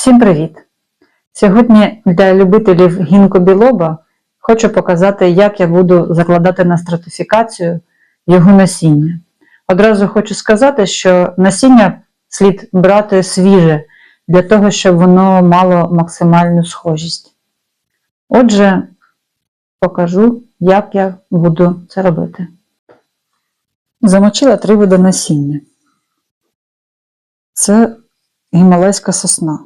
Всім привіт! Сьогодні для любителів гінкобілоба хочу показати, як я буду закладати на стратифікацію його насіння. Одразу хочу сказати, що насіння слід брати свіже для того, щоб воно мало максимальну схожість. Отже, покажу, як я буду це робити. Замочила три види насіння. Це гімалайська сосна.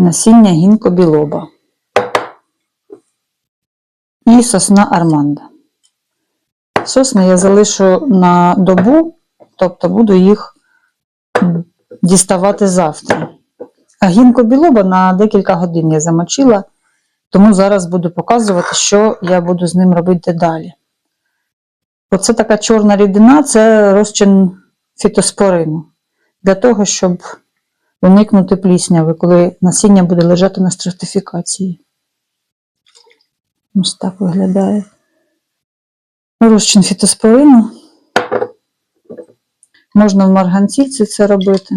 Насіння гінкобілоба. І сосна арманда. Сосни я залишу на добу, тобто буду їх діставати завтра. А гінко білоба на декілька годин я замочила, тому зараз буду показувати, що я буду з ним робити далі. Оце така чорна рідина це розчин фітоспорину. Для того, щоб уникнути плісняви, коли насіння буде лежати на стратифікації. Ось так виглядає. Розчин фітоспорину. Можна в марганцівці це робити.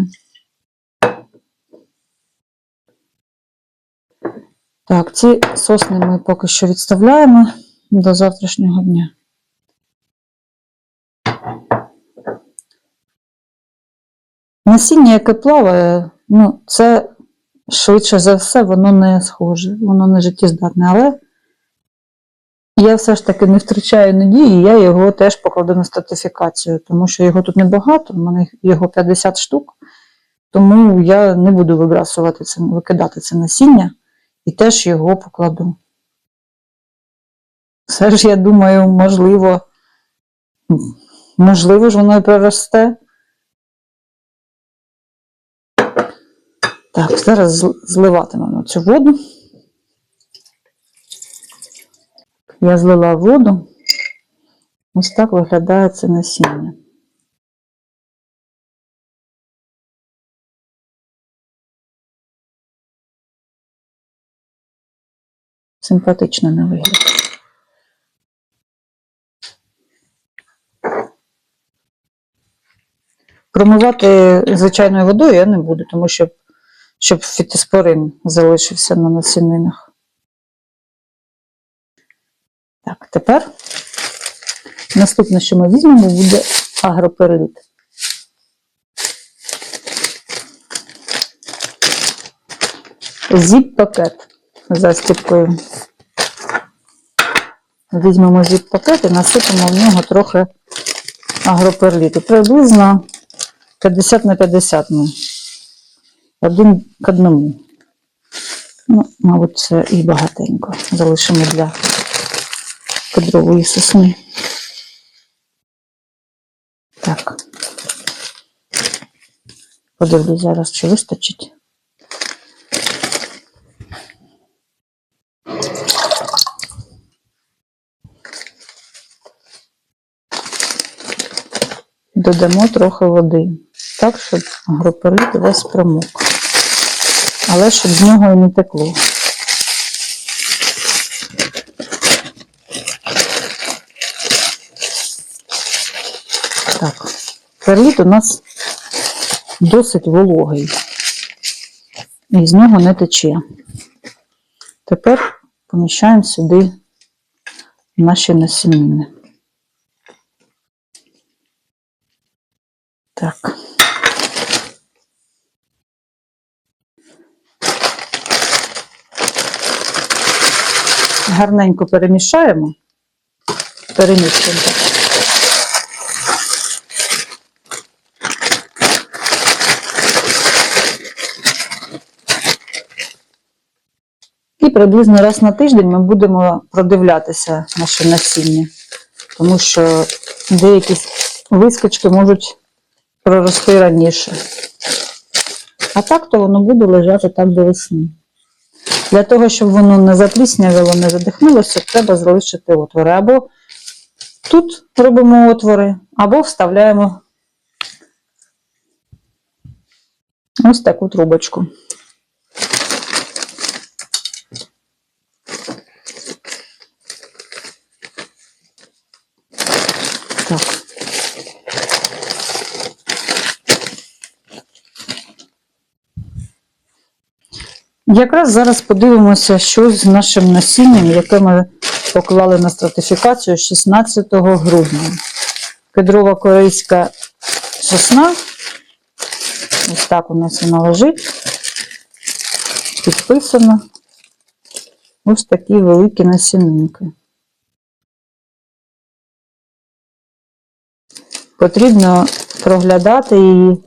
Так, ці сосни ми поки що відставляємо до завтрашнього дня. Насіння, яке плаває, ну, це швидше за все, воно не схоже, воно не життєздатне, але я все ж таки не втрачаю надії, я його теж покладу на стратифікацію, тому що його тут небагато, в мене його 50 штук, тому я не буду вибрасувати це, викидати це насіння і теж його покладу. Все ж, я думаю, можливо, можливо ж воно і проросте. Так, зараз зл- зливатимемо цю воду. Я злила воду. Ось так виглядає це насіння. Симпатично на вигляд. Промивати звичайною водою я не буду, тому що щоб фітоспорин залишився на насінинах. Так, тепер наступне, що ми візьмемо, буде агроперліт. Зіп-пакет з застіпкою. Візьмемо зіп-пакет і насипемо в нього трохи агроперліту. Приблизно 50 на 50 ну, один к одному. Ну, мабуть, це і багатенько. Залишимо для кедрової сосни. Так. Подивлюсь зараз, чи вистачить. Додамо трохи води, так, щоб агроперліт весь промок. Але щоб з нього і не текло. Так, перліт у нас досить вологий. І з нього не тече. Тепер поміщаємо сюди наші насінини. Так. Гарненько перемішаємо. Перемішуємо. І приблизно раз на тиждень ми будемо продивлятися наше насіння, тому що деякі вискочки можуть прорости раніше. А так то воно буде лежати так до весни. Для того, щоб воно не запліснявило, не задихнулося, треба залишити отвори. Або тут робимо отвори, або вставляємо ось таку трубочку. Якраз зараз подивимося, що з нашим насінням, яке ми поклали на стратифікацію 16 грудня. Кедрова корейська сосна. Ось так у нас вона лежить. Підписано. Ось такі великі насінинки. Потрібно проглядати її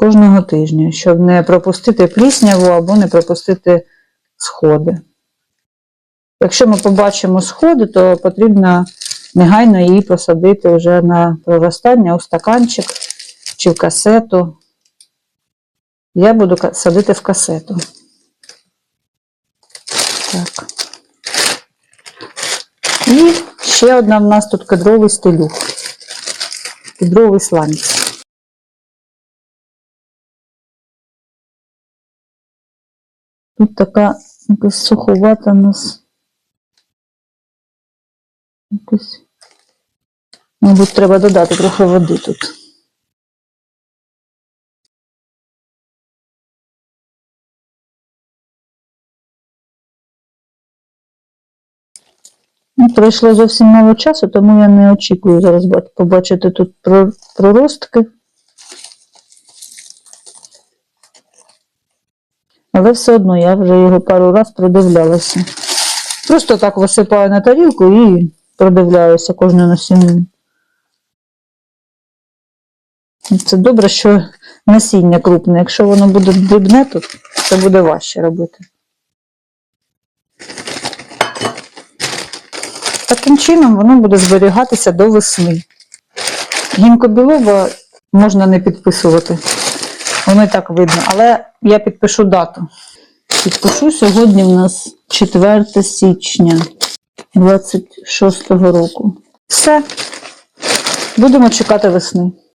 кожного тижня, щоб не пропустити плісняву або не пропустити сходи. Якщо ми побачимо сходи, то потрібно негайно її посадити вже на проростання у стаканчик чи в касету. Я буду садити в касету. Так. І ще одна в нас тут кедровий стилюх. Кедровий сланець. Тут така якась суховата нас. Якось. Мабуть, треба додати трохи води тут. Ну, Пройшло зовсім мало часу, тому я не очікую зараз ба- побачити тут про- проростки. Але все одно я вже його пару раз продивлялася. Просто так висипаю на тарілку і продивляюся кожну насінину. Це добре, що насіння крупне. Якщо воно буде дрібне, то це буде важче робити. Таким чином воно буде зберігатися до весни. Гінкобілоба можна не підписувати. Воно і так видно. Але я підпишу дату. Підпишу сьогодні у нас 4 січня 26 року. Все. Будемо чекати весни.